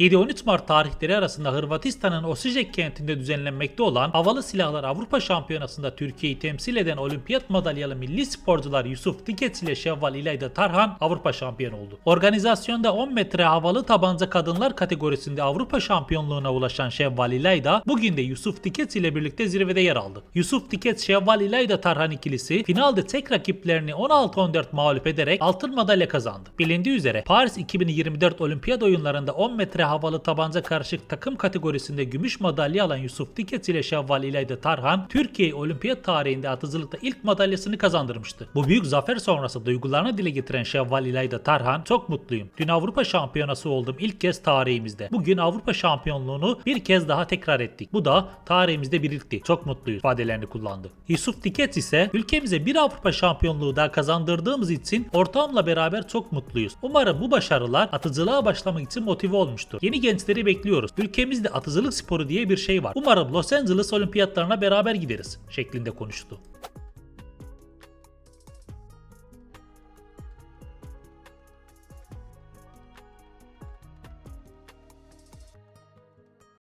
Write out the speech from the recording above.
7-13 Mart tarihleri arasında Hırvatistan'ın Osijek kentinde düzenlenmekte olan Havalı Silahlar Avrupa Şampiyonası'nda Türkiye'yi temsil eden olimpiyat madalyalı milli sporcular Yusuf Dikets ile Şevval İlayda Tarhan Avrupa şampiyonu oldu. Organizasyonda 10 metre havalı tabanca kadınlar kategorisinde Avrupa şampiyonluğuna ulaşan Şevval İlayda bugün de Yusuf Dikets ile birlikte zirvede yer aldı. Yusuf Dikets Şevval İlayda Tarhan ikilisi finalde tek rakiplerini 16-14 mağlup ederek altın madalya kazandı. Bilindiği üzere Paris 2024 olimpiyat oyunlarında 10 metre havalı tabanca karışık takım kategorisinde gümüş madalya alan Yusuf Dikets ile Şevval İlayda Tarhan, Türkiye olimpiyat tarihinde atıcılıkta ilk madalyasını kazandırmıştı. Bu büyük zafer sonrası duygularını dile getiren Şevval İlayda Tarhan, çok mutluyum. Dün Avrupa şampiyonası oldum ilk kez tarihimizde. Bugün Avrupa şampiyonluğunu bir kez daha tekrar ettik. Bu da tarihimizde bir ilkti. Çok mutluyuz ifadelerini kullandı. Yusuf Dikets ise ülkemize bir Avrupa şampiyonluğu daha kazandırdığımız için ortağımla beraber çok mutluyuz. Umarım bu başarılar atıcılığa başlamak için motive olmuştur. Yeni gençleri bekliyoruz. Ülkemizde atıcılık sporu diye bir şey var. Umarım Los Angeles olimpiyatlarına beraber gideriz şeklinde konuştu.